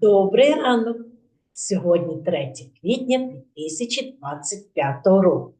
Добрий ранок! Сьогодні 3 квітня 2025 року.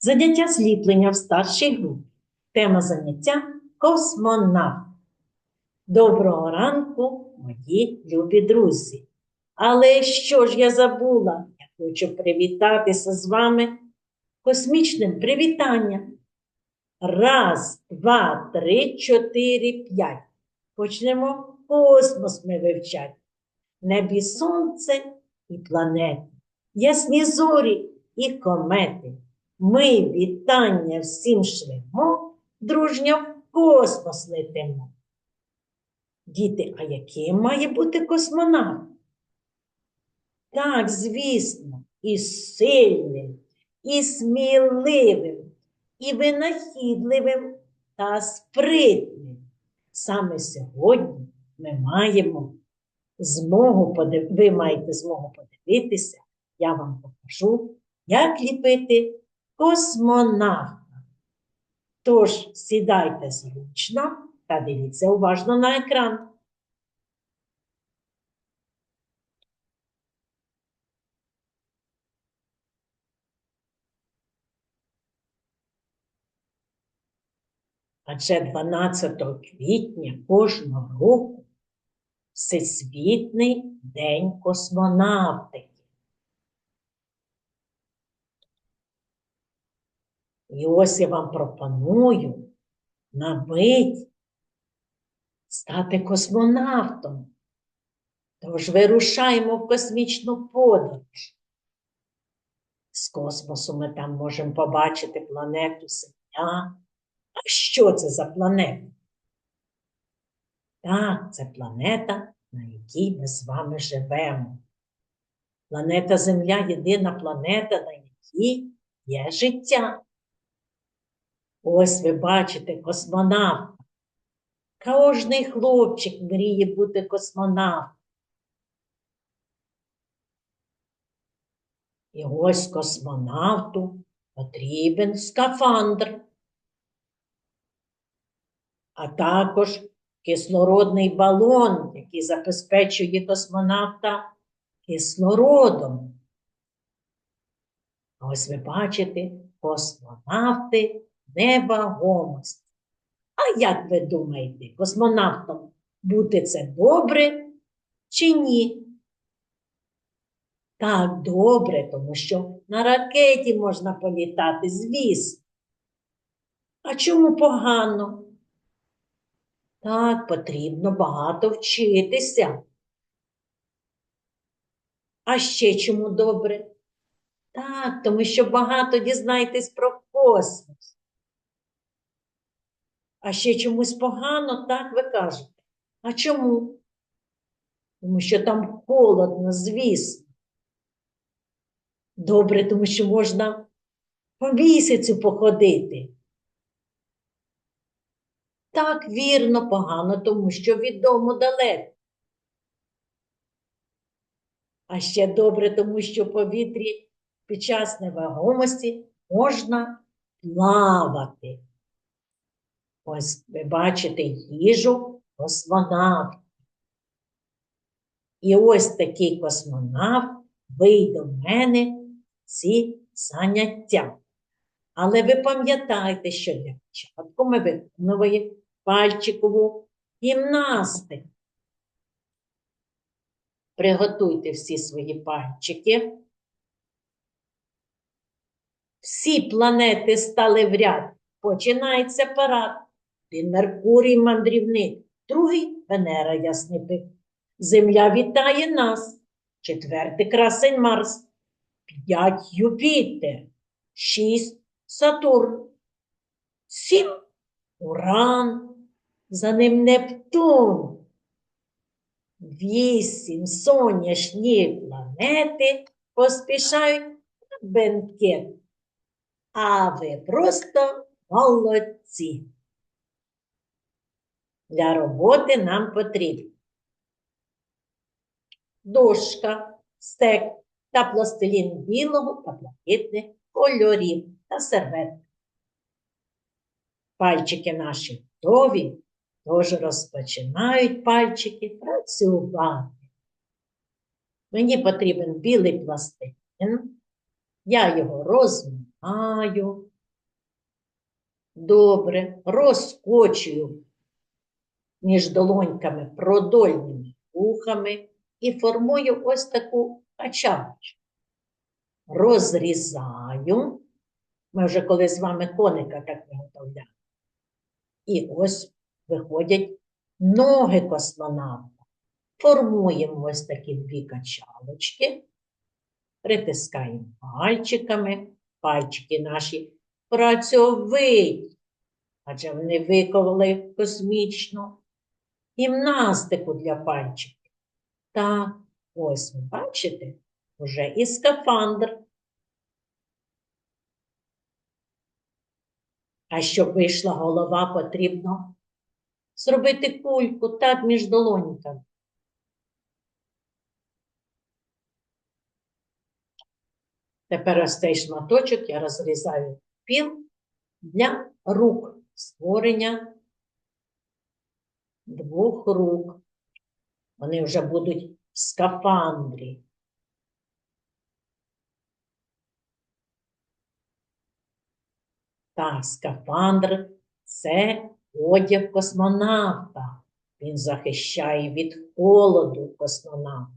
Заняття зліплення в старшій групі. Тема заняття космонавт. Доброго ранку, мої любі друзі! Але що ж я забула? Я хочу привітатися з вами космічним привітанням. Раз, два, три, чотири, п'ять. Почнемо космос ми вивчати. Небі сонце і планети, ясні зорі і комети. Ми вітання всім шлемо, дружньо в космос летимо. Діти, а яким має бути космонавт? Так, звісно, і сильним, і сміливим, і винахідливим та спритним. Саме сьогодні ми маємо змогу подив... ви маєте змогу подивитися, я вам покажу, як ліпити космонавта. Тож сідайте зручно та дивіться уважно на екран. Адже 12 квітня кожного року Всесвітний день космонавтики. І ось я вам пропоную на мить стати космонавтом. Тож вирушаємо в космічну подорож. З космосу ми там можемо побачити планету Земля. А що це за планета? Так, це планета, на якій ми з вами живемо. Планета Земля єдина планета, на якій є життя. Ось ви бачите космонавта. Кожний хлопчик мріє бути космонавтом. І ось космонавту потрібен скафандр, а також кислородний балон, який забезпечує космонавта кислородом. Ось ви бачите, космонавти невагомості. А як ви думаєте, космонавтом бути це добре чи ні? Так, добре, тому що на ракеті можна політати, звісно. А чому погано? Так, потрібно багато вчитися. А ще чому добре? Так, тому що багато дізнаєтесь про космос. А ще чомусь погано, так ви кажете. А чому? Тому що там холодно, звісно. Добре, тому що можна по місяцю походити. Так, вірно, погано, тому що відомо далеко. А ще добре, тому що в повітрі під час невагомості можна плавати. Ось ви бачите їжу космонавт. І ось такий космонавт вийде в мене ці заняття. Але ви пам'ятаєте, що для початку ми виконуємо пальчикову гімнастику. Приготуйте всі свої пальчики. Всі планети стали в ряд. Починається парад. Він Меркурій мандрівник, другий Венера ясний Земля вітає нас. Четвертий красень Марс. П'ять Юпітер. Шість Сатурн. Сім Уран. За ним Нептун. Вісім сонячні планети поспішають на бенкет. А ви просто молодці. Для роботи нам потрібно дошка, стек та пластилін білого та блакитних кольорів та серветки. Пальчики наші готові, тож розпочинають пальчики працювати. Мені потрібен білий пластилін. Я його розминаю. Добре, розкочую між долоньками продольними вухами і формую ось таку качалочку. Розрізаю. Ми вже колись з вами коника так виготовляли. І ось виходять ноги космонавта. Формуємо ось такі дві качалочки, притискаємо пальчиками, пальчики наші працьовиті, адже вони виковали космічну гімнастику для пальчиків. Так, ось ви бачите, вже і скафандр. А щоб вийшла голова, потрібно зробити кульку так між долоньками. Тепер ось цей шматочок я розрізаю піл для рук, створення двох рук. Вони вже будуть в скафандрі. Так, скафандр це одяг космонавта. Він захищає від холоду космонавта.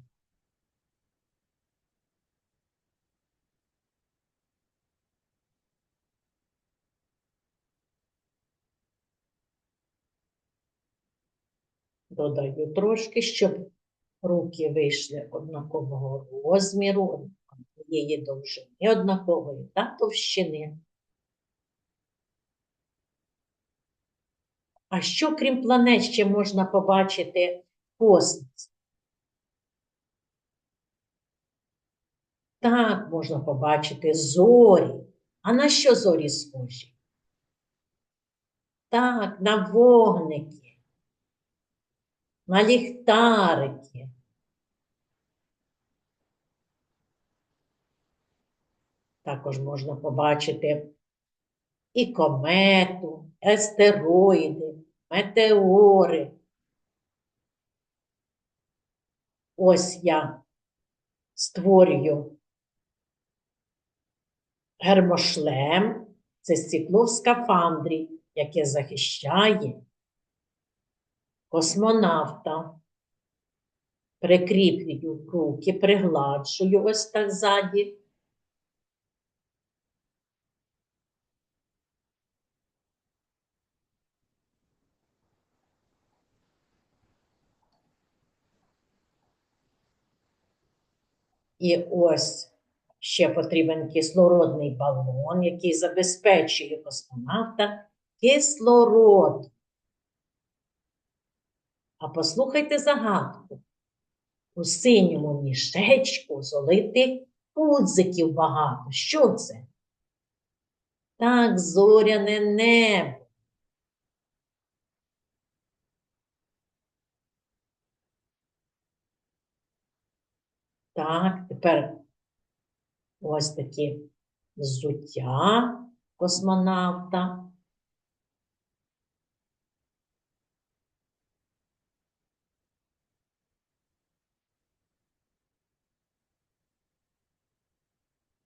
Додаю трошки, щоб руки вийшли однакового розміру, однієї довжини, однакової та товщини. А що, крім планет, ще можна побачити в космосі? Так, можна побачити зорі. А на що зорі схожі? Так, на вогники, на ліхтарики. Також можна побачити і комету, естероїди, метеори. Ось я створюю гермошлем, це стекло в скафандрі, яке захищає космонавта. Прикріплюю руки, пригладжую ось так ззаді. І ось ще потрібен кислородний балон, який забезпечує космонавта кислород. А послухайте загадку. У синьому мішечку золотих пудзиків багато. Що це? Так, зоряне небо. Так, тепер ось такі взуття космонавта.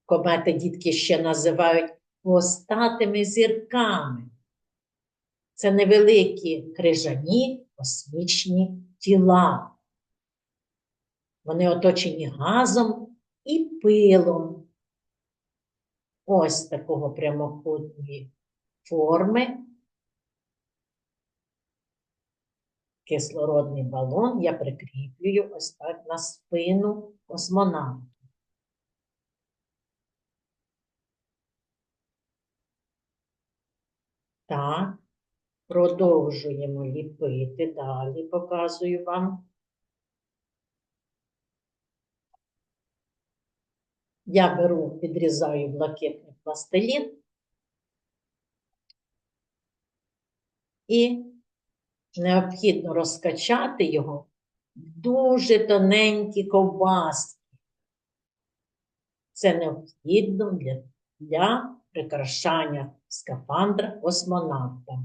Комети дітки ще називають хвостатими зірками. Це невеликі крижані космічні тіла. Вони оточені газом і пилом. Ось такого прямокутної форми. Кислородний балон я прикріплюю ось так на спину космонавта. Так, продовжуємо ліпити далі, показую вам. Я беру, відрізаю блакитний пластилін і необхідно розкачати його в дуже тоненькі ковбаски. Це необхідно для, для прикрашання скафандра космонавта.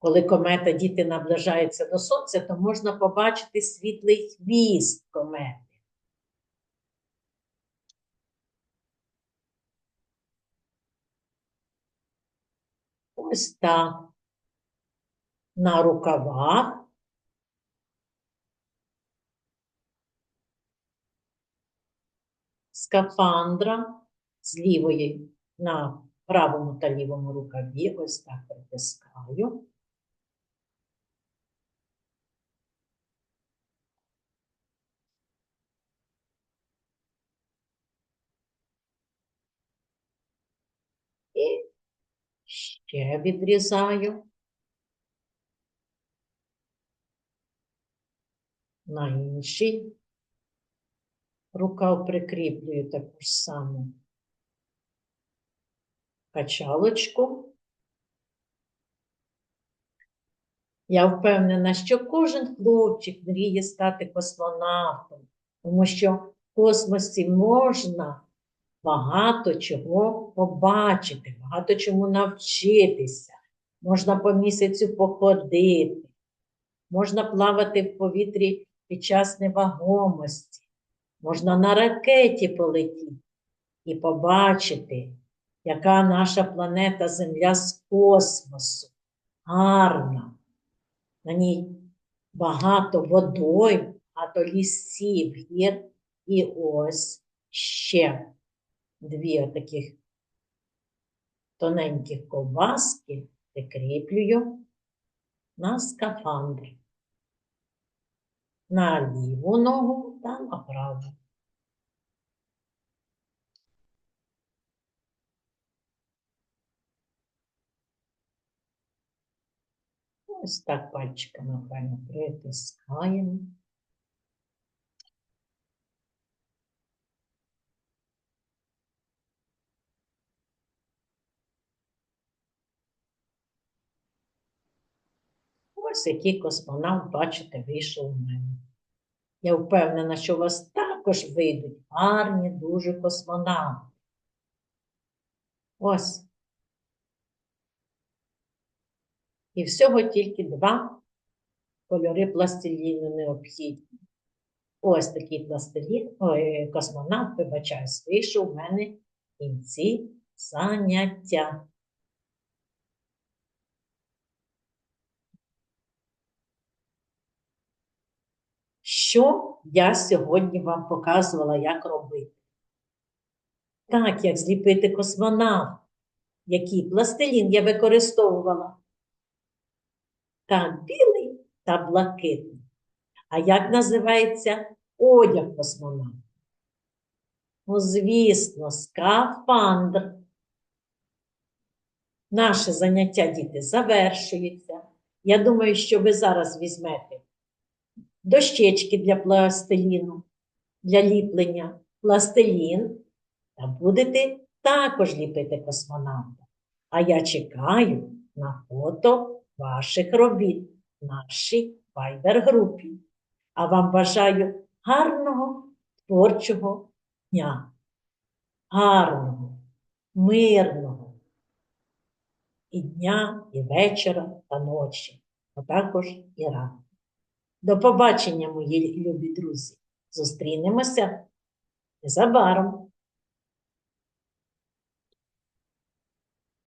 Коли комета діти наближається до сонця, то можна побачити світлий хвіст комети. Ось так. На рукавах скафандра з лівої на правому та лівому рукаві. Ось так притискаю. І ще відрізаю. На інший рукав прикріплюю таку ж саму качалочку. Я впевнена, що кожен хлопчик мріє стати космонавтом, тому що в космосі можна багато чого побачити, багато чому навчитися. Можна по місяцю походити, можна плавати в повітрі під час невагомості, можна на ракеті полетіти і побачити, яка наша планета Земля з космосу. Гарна. На ній багато водойм, багато лісів, гір. І ось ще дві таких тоненьких ковбаски прикріплюю на скафандр. На ліву ногу та на праву. Ось так пальчиками файно притискаємо. Ось який космонавт, бачите, вийшов у мене. Я впевнена, що у вас також вийдуть гарні дуже космонавти. Ось. І всього тільки два кольори пластиліну необхідні. Ось такий пластилін, ой, космонавт, вибачаюсь, вийшов у мене кінці заняття. Що я сьогодні вам показувала, як робити? Так, як зліпити космонавт. Який пластилін я використовувала? Так, білий та блакитний. А як називається одяг космонавта? Ну, звісно, скафандр. Наше заняття, діти, завершується. Я думаю, що ви зараз візьмете дощечки для пластиліну, для ліплення, пластилін та будете також ліпити космонавта. А я чекаю на фото ваших робіт в нашій вайбер-групі. А вам бажаю гарного творчого дня, гарного, мирного і дня, і вечора та ночі, а також і ранку. До побачення, мої любі друзі! Зустрінемося незабаром!